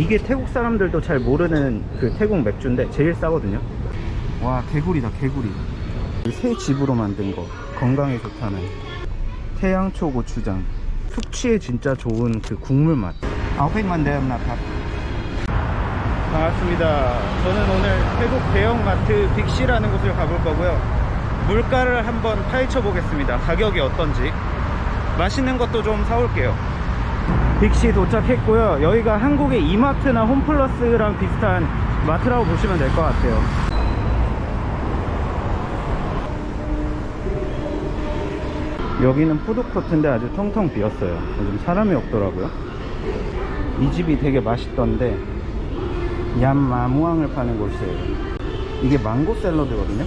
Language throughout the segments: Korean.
이게 태국 사람들도 잘 모르는 그 태국 맥주인데 제일 싸거든요. 와 개구리다 개구리. 새 집으로 만든 거 건강에 좋다는 태양초 고추장. 숙취에 진짜 좋은 그 국물 맛. 아홉백만 대음나탑 반갑습니다. 저는 오늘 태국 대형마트 빅시라는 곳을 가볼 거고요. 물가를 한번 파헤쳐 보겠습니다. 가격이 어떤지. 맛있는 것도 좀 사올게요 빅시 도착했고요. 여기가 한국의 이마트나 홈플러스랑 비슷한 마트라고 보시면 될 것 같아요. 여기는 푸드코트인데 아주 텅텅 비었어요. 요즘 사람이 없더라고요. 이 집이 되게 맛있던데 얌마무앙을 파는 곳이에요. 이게 망고 샐러드거든요.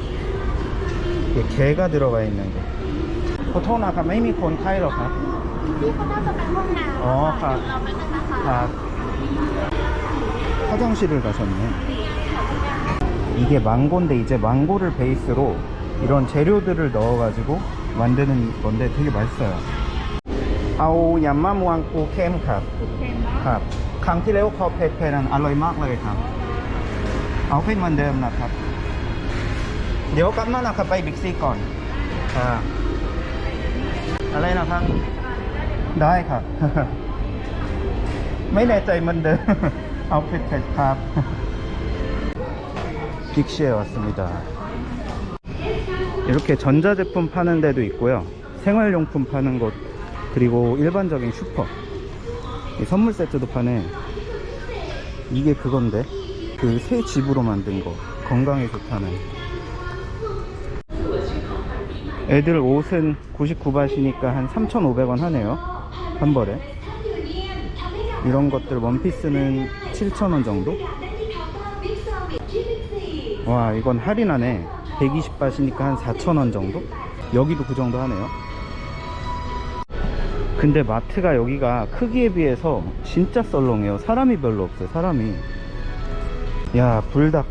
이게 게가 들어가 있는 거. 보통 아까 메이미 콘 카이로 가 นี่เขาน่าจะเป็นห้องน้ำ อ๋อครับ เราไปกันนะคะ 아, 화장실을 가셨네. 이게 망고인데 이제 망고를 베이스로 이런 재료들을 넣어가지고 만드는 건데 되게 맛있어요. 아오 얌마무앙고 캠 컵. เค็มเนาะ ครับครั้งที่แล้วเขาเผ็ดเผ็ดนั้นอร่อยมากเลยครับ เอาเผ็ดเหมือนเดิมนะครับ เดี๋ยวกลับมานะครับไปบิ๊กซีก่อนครับอะไรนะครับ ได้ครับ ไม่แน่ใจเหมือนเดิม เอาเผ็ดเผ็ดครับ 빅시에 왔습니다. 이렇게 전자제품 파는 데도 있고요. 생활용품 파는 곳, 그리고 일반적인 슈퍼. 이 선물 세트도 파네. 이게 그건데. 그 새 집으로 만든 거. 건강에 좋다는. 애들 옷은 99바시니까 한 3,500원 하네요. 한 벌에. 이런 것들 원피스는 7,000원 정도? 와, 이건 할인하네. 120바시니까 한 4,000원 정도? 여기도 그 정도 하네요. 근데 마트가 여기가 크기에 비해서 진짜 썰렁해요. 사람이 별로 없어요. 사람이. 야, 불닭.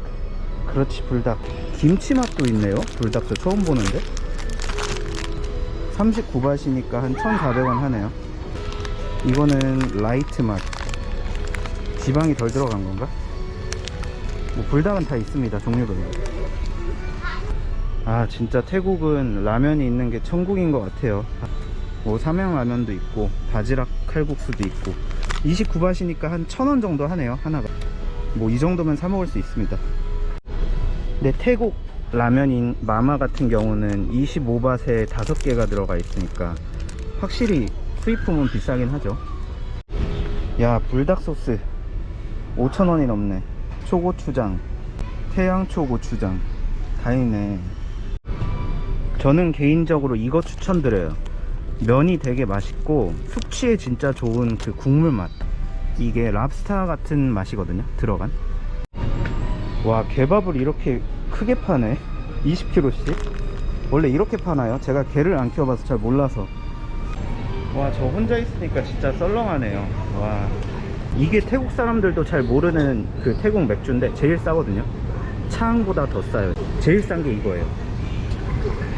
그렇지, 불닭. 김치 맛도 있네요. 불닭도 처음 보는데. 39바시니까 한 1,400원 하네요. 이거는 라이트 맛. 지방이 덜 들어간 건가? 뭐 불닭은 다 있습니다. 종류별로. 아, 진짜 태국은 라면이 있는 게 천국인 것 같아요. 뭐 삼양라면도 있고 바지락 칼국수도 있고 29바시니까 한 1000원 정도 하네요 하나가 뭐 이 정도면 사 먹을 수 있습니다 근데 태국 라면인 마마 같은 경우는 25바트에 5개가 들어가 있으니까 확실히 수입품은 비싸긴 하죠. 야 불닭 소스. 5,000원이 넘네. 초고추장. 태양초 고추장. 다 있네. 저는 개인적으로 이거 추천드려요. 면이 되게 맛있고 숙취에 진짜 좋은 그 국물 맛. 이게 랍스타 같은 맛이거든요 들어간. 와 개밥을 이렇게 크게 파네? 20kg씩? 원래 이렇게 파나요? 제가 개를 안 키워봐서 잘 몰라서 와 저 혼자 있으니까 진짜 썰렁하네요. 와. 이게 태국 사람들도 잘 모르는 그 태국 맥주인데 제일 싸거든요. 차항보다 더 싸요. 제일 싼 게 이거예요.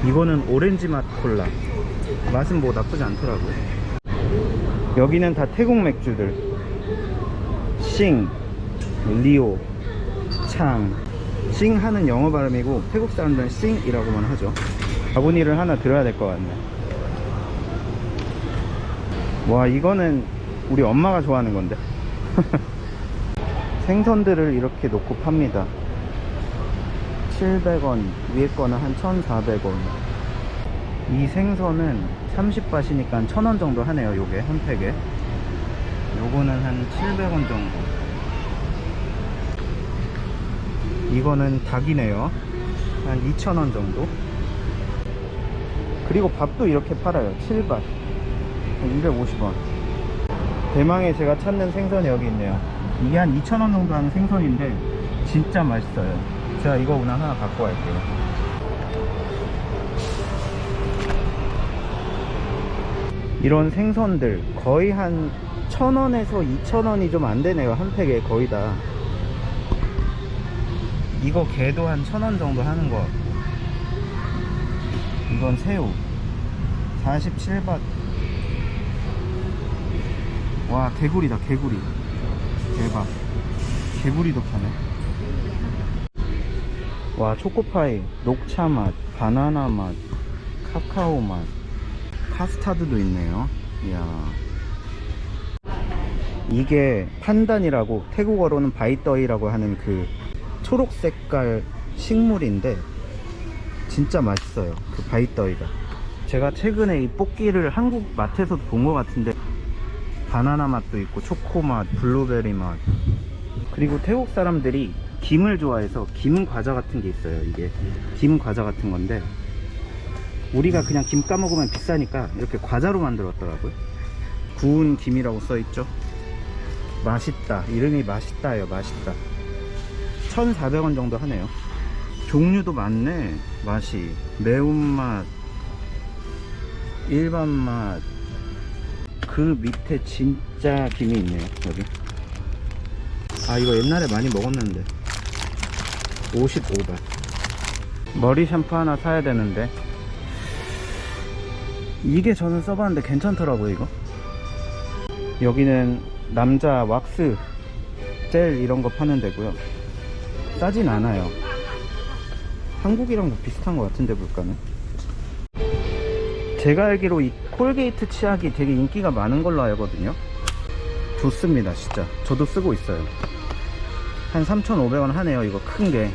이거는 오렌지 맛 콜라. 맛은 뭐 나쁘지 않더라고요. 여기는 다 태국 맥주들. 싱, 리오, 창. 싱 하는 영어 발음이고 태국 사람들은 싱이라고만 하죠. 바구니를 하나 들어야 될 것 같네. 와 이거는 우리 엄마가 좋아하는 건데. 생선들을 이렇게 놓고 팝니다. 700원, 위에 거는 한 1,400원. 이 생선은 30바시니까 1,000원 정도 하네요, 요게 한 팩에. 요거는 한 700원 정도. 이거는 닭이네요. 한 2,000원 정도. 그리고 밥도 이렇게 팔아요. 7밭. 250원. 대망의 제가 찾는 생선이 여기 있네요. 이게 한 2,000원 정도 하는 생선인데, 진짜 맛있어요. 제가 이거 오늘 하나 갖고 갈게요. 이런 생선들 거의 한 1000원에서 2000원이 좀 안 되네요 한 팩에 거의 다 이거 개도 한 1000원 정도 하는 거 이건 새우 47밭 와 개구리다 개구리 대박 개구리도 파네. 와, 초코파이, 녹차 맛, 바나나 맛, 카카오 맛, 카스타드도 있네요. 이야. 이게 판단이라고 태국어로는 바이떠이라고 하는 그 초록 색깔 식물인데 진짜 맛있어요. 그 바이떠이가. 제가 최근에 이 뽑기를 한국 마트에서도 본 것 같은데 바나나 맛도 있고 초코 맛, 블루베리 맛. 그리고 태국 사람들이 김을 좋아해서 김 과자 같은 게 있어요. 이게 김 과자 같은 건데 우리가 그냥 김 까먹으면 비싸니까 이렇게 과자로 만들었더라고요. 구운 김이라고 써 있죠. 맛있다. 이름이 맛있다예요. 맛있다. 1,400원 정도 하네요. 종류도 많네. 맛이 매운맛, 일반 맛. 그 밑에 진짜 김이 있네요. 여기. 아 이거 옛날에 많이 먹었는데. 55바 머리 샴푸 하나 사야 되는데. 이게 저는 써봤는데 괜찮더라고요 이거. 여기는 남자 왁스 젤 이런 거 파는 데고요. 싸진 않아요. 한국이랑 뭐 비슷한 것 같은데 물가는? 제가 알기로 이 콜게이트 치약이 되게 인기가 많은 걸로 알거든요. 좋습니다 진짜. 저도 쓰고 있어요. 한 3,500원 하네요 이거 큰 게.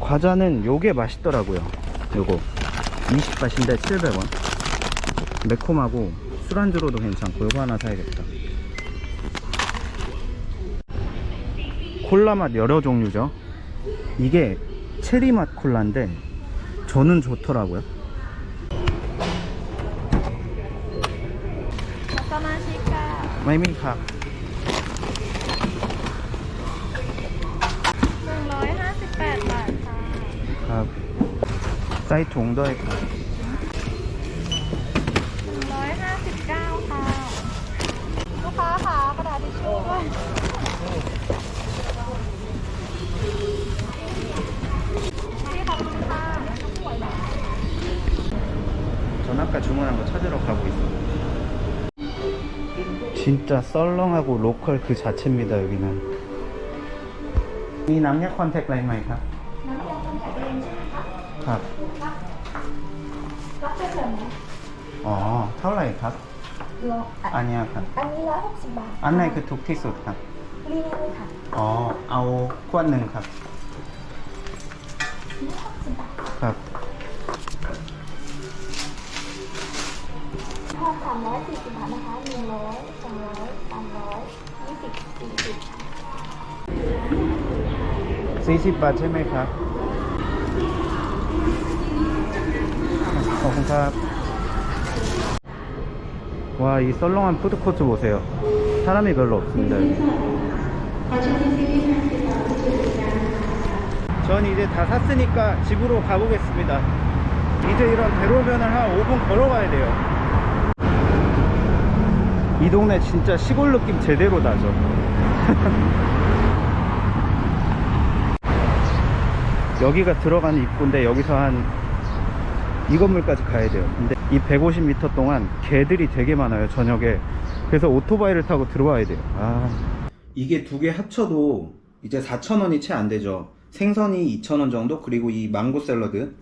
과자는 요게 맛있더라고요. 요거. 20바트인데 700원. 매콤하고 술안주로도 괜찮고 요거 하나 사야겠다. 콜라 맛 여러 종류죠. 이게 체리 맛 콜라인데 저는 좋더라고요 ไม่มีครับหนึ่งร้อยห้าสิบแปดบาทค่ะครับใส่ถุงด้วยครับหนึ่งร้อยห้าสิบเก้าค่ะ ลูกค้าค่ะกระดาษทิชชู่ด้วย 진짜 썰렁하고 로컬 그 자체입니다 여기는. 이 남녀 컨택 라인 마이카 각 아. 어, 타올라이 각? 아니야 각 안나이 그 독티소 각 어, 아오, 구안는 각 각. ห้องสามร้อยสี่สิบนะคะหนึ่งร้อยสองร้อยสามร้อยยี่สิบสี่สิบสี่สิบบาทใช่ไหมครับ ขอบคุณครับ 와, 이 썰렁한 푸드코트 보세요. 사람이 별로 없습니다. 전 이제 다 샀으니까 집으로 가보겠습니다. 이제 이런 대로변을 한 5분 걸어가야 돼요. 이 동네 진짜 시골 느낌 제대로 나죠. 여기가 들어가는 입구인데 여기서 한 이 건물까지 가야 돼요. 근데 이 150m 동안 개들이 되게 많아요, 저녁에. 그래서 오토바이를 타고 들어와야 돼요. 아. 이게 두 개 합쳐도 이제 4,000원이 채 안 되죠. 생선이 2,000원 정도, 그리고 이 망고 샐러드,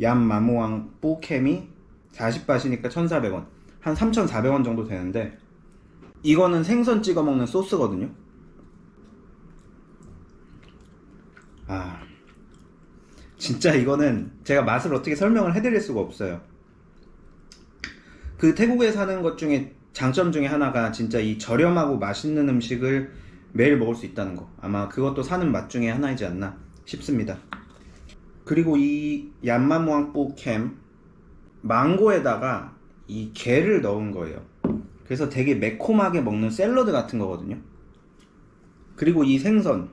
얌 마모왕 뿌케미 40바시니까 1,400원. 한 3,400원 정도 되는데, 이거는 생선 찍어 먹는 소스거든요. 아. 진짜 이거는 제가 맛을 어떻게 설명을 해드릴 수가 없어요. 그 태국에 사는 것 중에 장점 중에 하나가 진짜 이 저렴하고 맛있는 음식을 매일 먹을 수 있다는 거. 아마 그것도 사는 맛 중에 하나이지 않나 싶습니다. 그리고 이 얀마무앙뿌 캠 망고에다가 이 게를 넣은 거예요. 그래서 되게 매콤하게 먹는 샐러드 같은 거거든요. 그리고 이 생선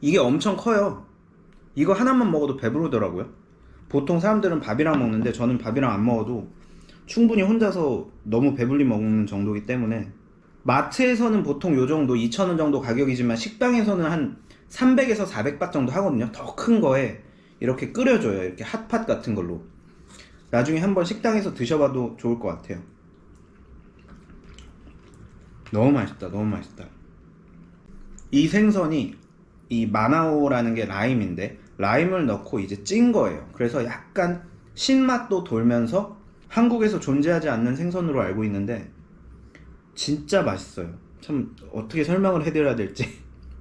이게 엄청 커요. 이거 하나만 먹어도 배부르더라고요. 보통 사람들은 밥이랑 먹는데 저는 밥이랑 안 먹어도 충분히 혼자서 너무 배불리 먹는 정도이기 때문에 마트에서는 보통 요 정도 2,000원 정도 가격이지만 식당에서는 한 300에서 400바 정도 하거든요. 더 큰 거에 이렇게 끓여줘요. 이렇게 핫팟 같은 걸로. 나중에 한번 식당에서 드셔봐도 좋을 것 같아요. 너무 맛있다. 너무 맛있다. 이 생선이 이 마나오라는 게 라임인데 라임을 넣고 이제 찐 거예요. 그래서 약간 신맛도 돌면서 한국에서 존재하지 않는 생선으로 알고 있는데 진짜 맛있어요. 참 어떻게 설명을 해드려야 될지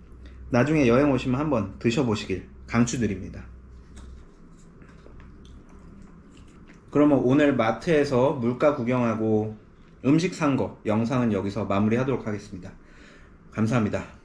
나중에 여행 오시면 한번 드셔보시길 강추드립니다. 그러면 오늘 마트에서 물가 구경하고 음식 산 거 영상은 여기서 마무리하도록 하겠습니다. 감사합니다.